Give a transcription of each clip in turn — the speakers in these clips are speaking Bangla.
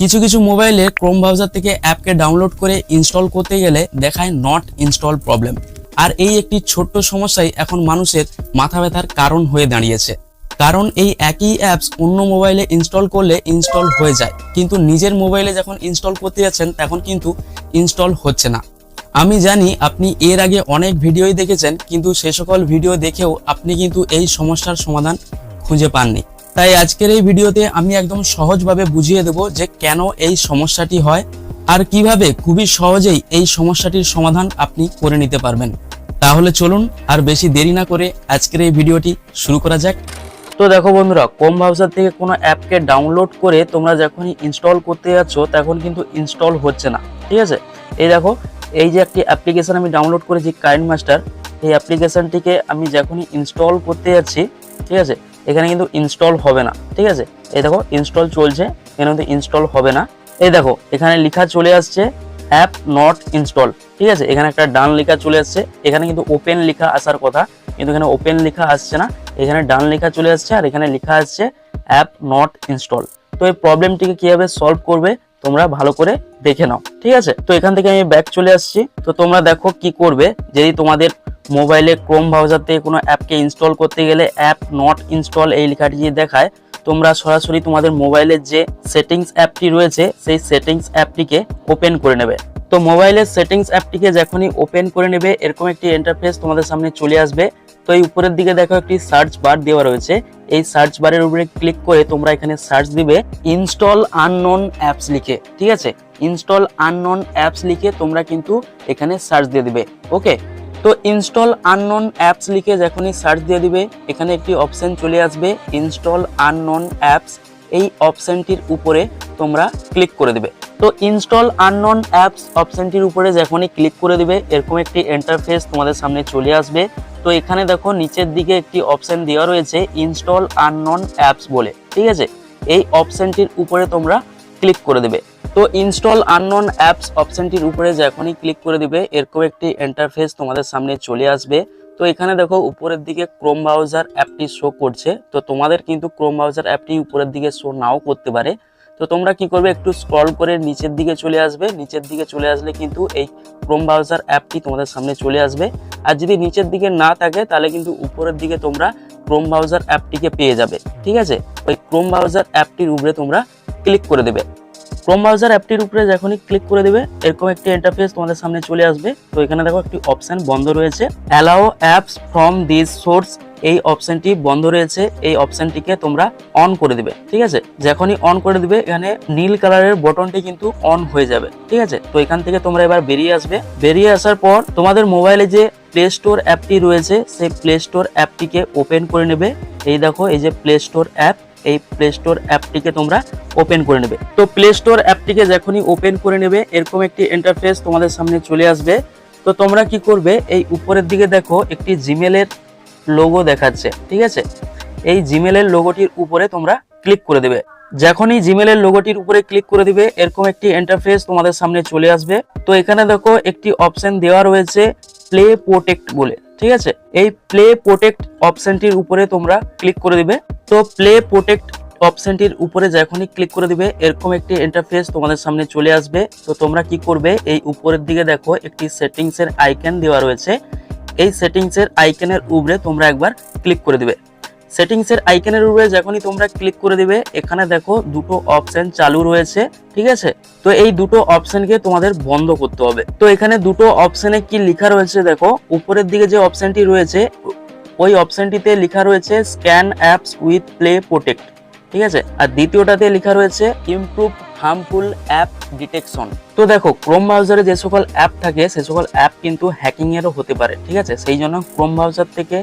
কিছু কিছু মোবাইলে ক্রোম ব্রাউজার থেকে অ্যাপকে ডাউনলোড করে ইনস্টল করতে গেলে দেখায় নট ইনস্টল প্রবলেম আর এই একটি ছোট্ট সমস্যাই এখন মানুষের মাথা ব্যথার কারণ হয়ে দাঁড়িয়েছে। কারণ এই একই অ্যাপস অন্য মোবাইলে ইনস্টল করলে ইনস্টল হয়ে যায়। কিন্তু নিজের মোবাইলে যখন ইনস্টল করতে যাচ্ছেন, তখন কিন্তু ইনস্টল হচ্ছে না। আমি জানি আপনি এর আগে অনেক ভিডিওই দেখেছেন, কিন্তু সে সকল ভিডিও দেখেও আপনি কিন্তু এই সমস্যার সমাধান খুঁজে পাননি। তাই আজকের এই ভিডিওতে আমি একদম সহজভাবে বুঝিয়ে দেব যে কেন এই সমস্যাটি হয় আর কীভাবে খুবই সহজেই এই সমস্যাটির সমাধান আপনি করে নিতে পারবেন। তাহলে চলুন আর বেশি দেরি না করে আজকের এই ভিডিওটি শুরু করা যাক। তো দেখো বন্ধুরা কম ব্রাউজার থেকে কোনো অ্যাপকে ডাউনলোড করে তোমরা যখনই ইনস্টল করতে যাচ্ছ, তখন কিন্তু ইনস্টল হচ্ছে না। ঠিক আছে? এই দেখো, এই যে একটি অ্যাপ্লিকেশন আমি ডাউনলোড করেছি কারেন্ট মাস্টার এই অ্যাপ্লিকেশনটিকে আমি যখনই ইনস্টল করতে যাচ্ছি, ঠিক আছে? এখানে কিন্তু ইনস্টল হবে না, ঠিক আছে? এই দেখো ইনস্টল চলছে, এখানে কিন্তু ইনস্টল হবে না। এই দেখো, এখানে লেখা চলে আসছে অ্যাপ নট ইনস্টল ঠিক আছে? এখানে একটা ডান লেখা চলে আসছে, এখানে কিন্তু ওপেন লেখা আসার কথা, কিন্তু এখানে ওপেন লেখা আসছে না, এখানে ডান লেখা চলে আসছে, আর এখানে লেখা আসছে অ্যাপ নট ইনস্টল তো এই প্রবলেমটিকে কীভাবে সলভ করবে, তোমরা ভালো করে দেখে নাও, ঠিক আছে? তো এখান থেকে আমি ব্যাক চলে আসছি, তো তোমরা দেখো কি করবে, যদি তোমাদের মোবাইলে ক্রোম ব্রাউজার থেকে কোনো অ্যাপকে ইনস্টল করতে গেলে অ্যাপ নট ইনস্টল এই লেখাটি যে দেখায়, তোমরা সরাসরি তোমাদের মোবাইলের যে সেটিংস অ্যাপটি রয়েছে, সেই সেটিংস অ্যাপটিকে ওপেন করে নেবে। তো মোবাইলের সেটিংস অ্যাপটিকে যখনই ওপেন করে নেবে, এরকম একটি ইন্টারফেস তোমাদের সামনে চলে আসবে। তো এই উপরের দিকে দেখো একটি সার্চ বার দেওয়া রয়েছে। এই সার্চ বারের উপরে ক্লিক করে তোমরা এখানে সার্চ দিবে ইনস্টল আননোন অ্যাপস লিখে। ঠিক আছে? ইনস্টল আননোন অ্যাপস লিখে তোমরা কিন্তু এখানে সার্চ দিয়ে দিবে। ওকে তো ইনস্টল আননোন অ্যাপস লিখে যখনই সার্চ দিয়ে দিবে, এখানে একটি অপশন চলে আসবে ইনস্টল আননোন অ্যাপস এই অপশনটির উপরে তোমরা ক্লিক করে দিবে। তো ইনস্টল আননোন অ্যাপস অপশনটির উপরে যখনই ক্লিক করে দিবে, এরকম একটি ইন্টারফেস তোমাদের সামনে চলে আসবে। তো এখানে দেখো নিচের দিকে একটি অপশন দেওয়া রয়েছে ইনস্টল আননোন অ্যাপস বলে, ঠিক আছে? এই অপশনটির উপরে তোমরা ক্লিক করে দেবে। তো ইনস্টল আননোন অ্যাপস অপশনটির উপরে যখনই ক্লিক করে দিবে এরকম একটি ইন্টারফেস তোমাদের সামনে চলে আসবে। তো এখানে দেখো উপরের দিকে ক্রোম ব্রাউজার অ্যাপটি শো করছে। তো তোমাদের কিন্তু ক্রোম ব্রাউজার অ্যাপটি উপরের দিকে শো নাও করতে পারে। তো তোমরা কি করবে, একটু স্ক্রল করে নিচের দিকে চলে আসবে। নিচের দিকে চলে আসলে কিন্তু এই ক্রোম ব্রাউজার অ্যাপটি তোমাদের সামনে চলে আসবে। আর যদি নিচের দিকে না থাকে, তাহলে কিন্তু উপরের দিকে তোমরা ক্রোম ব্রাউজার অ্যাপটিকে পেয়ে যাবে। ঠিক আছে? ওই ক্রোম ব্রাউজার অ্যাপটির উপরে তোমরা ক্লিক করে দেবে। ক্রোম ব্রাউজার অ্যাপটির উপরে যখনই ক্লিক করে দেবে, এরকম একটি ইন্টারফেস তোমাদের সামনে চলে আসবে। তো এখানে দেখো একটি অপশন বন্ধ রয়েছে। Allow apps from this source এই অপশনটি বন্ধ রয়েছে। এই অপশনটিকে তোমরা অন করে দিবে, ঠিক আছে? যখনই অন করে দিবে, এখানে নীল কালারের বটনটি কিন্তু অন হয়ে যাবে, ঠিক আছে? তো এখান থেকে তোমরা এবার বেরিয়ে আসবে। বেরিয়ে আসার পর তোমাদের মোবাইলে যে প্লে স্টোর অ্যাপটি রয়েছে, সেই প্লে স্টোর অ্যাপটিকে ওপেন করে নেবে। এই দেখো, এই যে প্লে স্টোর অ্যাপ এই প্লে স্টোর অ্যাপটিকে তোমরা ওপেন করে নেবে। তো প্লে স্টোর অ্যাপটিকে যখনই ওপেন করে নেবে, এরকম একটি ইন্টারফেস তোমাদের সামনে চলে আসবে। তো তোমরা কি করবে, এই উপরের দিকে দেখো একটি জিমেলের লোগো দেখাচ্ছে, ঠিক আছে? এই জিমেলের লোগোটির উপরে তোমরা ক্লিক করে দেবে। যখনই জিমেলের লোগোটির উপরে ক্লিক করে দিবে, এরকম একটি ইন্টারফেস তোমাদের সামনে চলে আসবে। তো এখানে দেখো একটি অপশন দেওয়া রয়েছে প্লে প্রোটেক্ট বলে। ঠিক আছে? এই প্লে প্রোটেক্ট অপশনটির উপরে তোমরা ক্লিক করে দিবে। তো প্লে প্রোটেক্ট অপশনটির উপরে যখনই ক্লিক করে দিবে, এরকম একটি ইন্টারফেস তোমাদের সামনে চলে আসবে। তো তোমরা কি করবে? এই উপরের দিকে দেখো, একটি সেটিংস এর আইকন দেওয়া রয়েছে। এই সেটিংস এর আইকনের উপরে তোমরা একবার ক্লিক করে দিবে। সেটিংস এর আইকনের উপরে যখনই তোমরা ক্লিক করে দিবে, এখানে দেখো দুটো অপশন চালু রয়েছে, ঠিক আছে? তো এই দুটো অপশনকে তোমাদের বন্ধ করতে হবে। তো এখানে দুটো অপশনে কি লেখা রয়েছে দেখো, উপরের দিকে যে অপশনটি রয়েছে, ওই অপশনটিতে লেখা রয়েছে scan apps with play protect ঠিক আছে? আর দ্বিতীয়টাতে লেখা রয়েছে ইমপ্রুভ হার্মফুল অ্যাপ ডিটেকশন তো দেখো ক্রোম ব্রাউজারে যে সকল অ্যাপ থাকে, সে সকল অ্যাপ কিন্তু হ্যাকিং এরও হতে পারে, ঠিক আছে? সেই জন্য ক্রোম ব্রাউজার থেকে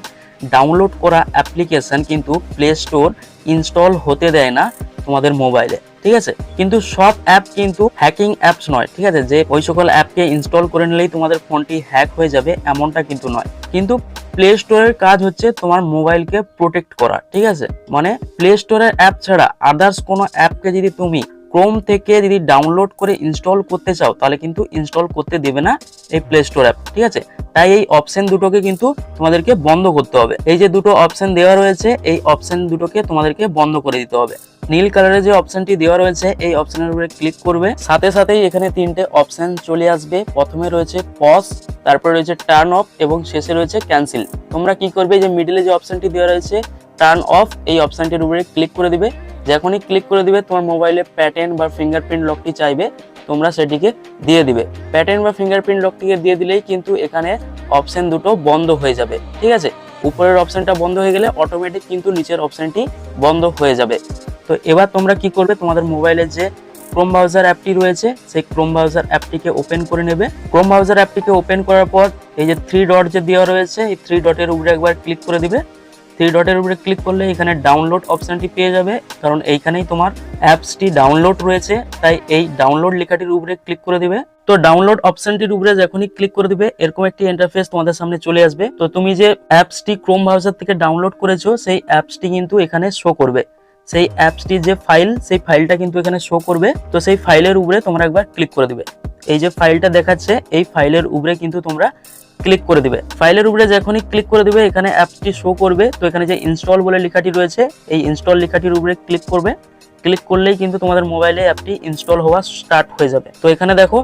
ডাউনলোড করা অ্যাপ্লিকেশন কিন্তু প্লে স্টোর ইনস্টল হতে দেয় না তোমাদের মোবাইলে ঠিক আছে? কিন্তু সব অ্যাপ কিন্তু হ্যাকিং অ্যাপস নয়, ঠিক আছে? যে ওই সকল অ্যাপকে ইনস্টল করে নিলেই তোমাদের ফোনটি হ্যাক হয়ে যাবে এমনটা কিন্তু নয়। কিন্তু প্লে স্টোরের কাজ হচ্ছে তোমার মোবাইলকে প্রোটেক্ট করা, ঠিক আছে? মানে প্লে স্টোরের অ্যাপ ছাড়া আদার্স কোনো অ্যাপকে যদি তুমি ক্রোম থেকে যদি ডাউনলোড করে ইনস্টল করতে চাও, তাহলে কিন্তু ইনস্টল করতে দেবে না এই প্লে স্টোর অ্যাপ ঠিক আছে? তাই এই অপশন দুটোকে কিন্তু তোমাদেরকে বন্ধ করতে হবে। এই যে দুটো অপশন দেওয়া রয়েছে, এই অপশন দুটোকে তোমাদেরকে বন্ধ করে দিতে হবে। নীল কালারের যে অপশনটি দেওয়া রয়েছে, এই অপশনের উপরে ক্লিক করবে। সাথে সাথেই এখানে তিনটে অপশন চলে আসবে। প্রথমে রয়েছে পজ তারপরে রয়েছে টার্ন অফ এবং শেষে রয়েছে ক্যান্সেল তোমরা কি করবে, যে মিডিলে যে অপশনটি দেওয়া রয়েছে টার্ন অফ এই অপশনটির উপরে ক্লিক করে দিবে। যখনই ক্লিক করে দিবে, তোমার মোবাইলে প্যাটার্ন বা ফিঙ্গারপ্রিন্ট লকটি চাইবে, তোমরা সেটিকে দিয়ে দিবে। প্যাটার্ন বা ফিঙ্গারপ্রিন্ট লকটিকে দিয়ে দিলেই কিন্তু এখানে অপশন দুটো বন্ধ হয়ে যাবে, ঠিক আছে? উপরের অপশনটা বন্ধ হয়ে গেলে অটোমেটিক কিন্তু নিচের অপশনটি বন্ধ হয়ে যাবে। তো এবার তোমরা কি করবে? তোমাদের মোবাইলের যে ক্রোম ব্রাউজার অ্যাপটি রয়েছে, সেই ক্রোম ব্রাউজার অ্যাপটিকে ওপেন করে নেবে। ক্রোম ব্রাউজার অ্যাপটিকে ওপেন করার পর এই যে থ্রি ডট যে দেওয়া রয়েছে, এই থ্রি ডটের উপরে একবার ক্লিক করে দিবে। থ্রি ডটের উপরে ক্লিক করলে এখানে ডাউনলোড অপশনটি পেয়ে যাবে, কারণ এইখানেই তোমার অ্যাপসটি ডাউনলোড রয়েছে, তাই এই ডাউনলোড লেখাটির উপরে ক্লিক করে দিবে। তো ডাউনলোড অপশনটির উপরে যখনই ক্লিক করে দিবে, এরকম একটি ইন্টারফেস তোমাদের সামনে চলে আসবে। তো তুমি যে অ্যাপসটি ক্রোম ব্রাউজার থেকে ডাউনলোড করেছ, সেই অ্যাপসটি কিন্তু এখানে শো করবে। সেই অ্যাপসটির যে ফাইল সেই ফাইলটা কিন্তু এখানে শো করবে। তো সেই ফাইলের উপরে তোমরা একবার ক্লিক করে দিবে। এই যে ফাইলটা দেখাচ্ছে, এই ফাইলের উপরে কিন্তু তোমরা ক্লিক করে দিবে। ফাইলের উপরে যখনই ক্লিক করে দিবে, এখানে অ্যাপটি শো করবে। তো এখানে যে ইনস্টল বলে লেখাটি রয়েছে, এই ইনস্টল লেখাটির উপরে ক্লিক করবে। ক্লিক করলেই কিন্তু তোমাদের মোবাইলে অ্যাপটি ইনস্টল হওয়া স্টার্ট হয়ে যাবে। তো এখানে দেখো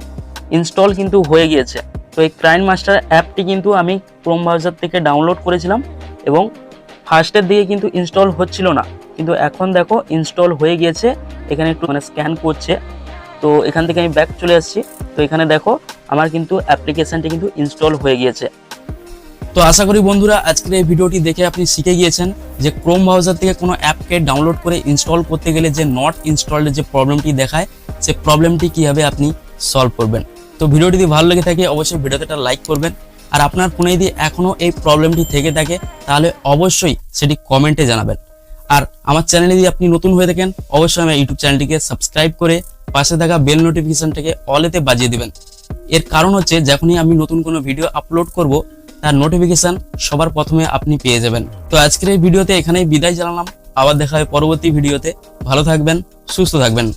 ইনস্টল কিন্তু হয়ে গিয়েছে। তো এই ক্রাইম মাস্টার অ্যাপটি কিন্তু আমি ক্রোম ব্রাউজার থেকে ডাউনলোড করেছিলাম এবং ফার্স্টের দিকে কিন্তু ইনস্টল হচ্ছিল না। কিন্তু এখন দেখো ইনস্টল হয়ে গিয়েছে। এখানে একটু মানে স্ক্যান করছে। তো এখান থেকে আমি ব্যাক চলে আসছি। তো এখানে দেখো, আমার কিন্তু অ্যাপ্লিকেশনটি কিন্তু ইনস্টল হয়ে গিয়েছে। তো আশা করি বন্ধুরা, আজকের এই ভিডিওটি দেখে আপনি শিখে গিয়েছেন যে ক্রোম ব্রাউজার থেকে কোনো অ্যাপকে ডাউনলোড করে ইনস্টল করতে গেলে যে নট ইনস্টলের যে প্রবলেমটি দেখায়, সে প্রবলেমটি কীভাবে আপনি সলভ করবেন। তো ভিডিওটি যদি ভালো লেগে থাকে, অবশ্যই ভিডিওতে একটা লাইক করবেন। আর আপনার ফোনে যদি এখনও এই প্রবলেমটি থেকে থাকে, তাহলে অবশ্যই সেটি কমেন্টে জানাবেন। আর আমার চ্যানেলে যদি আপনি নতুন হয়ে থাকেন, অবশ্যই আমার ইউটিউব চ্যানেলটিকে সাবস্ক্রাইব করে পাশে থাকা বেল নোটিফিকেশনটাকে অলেতে বাজিয়ে দিবেন। এর কারণ হচ্ছে, যখনই আমি নতুন কোনো ভিডিও আপলোড করব, তার নোটিফিকেশান সবার প্রথমে আপনি পেয়ে যাবেন। তো আজকের এই ভিডিওতে এখানেই বিদায় জানালাম। আবার দেখা হয় পরবর্তী ভিডিওতে ভালো থাকবেন, সুস্থ থাকবেন।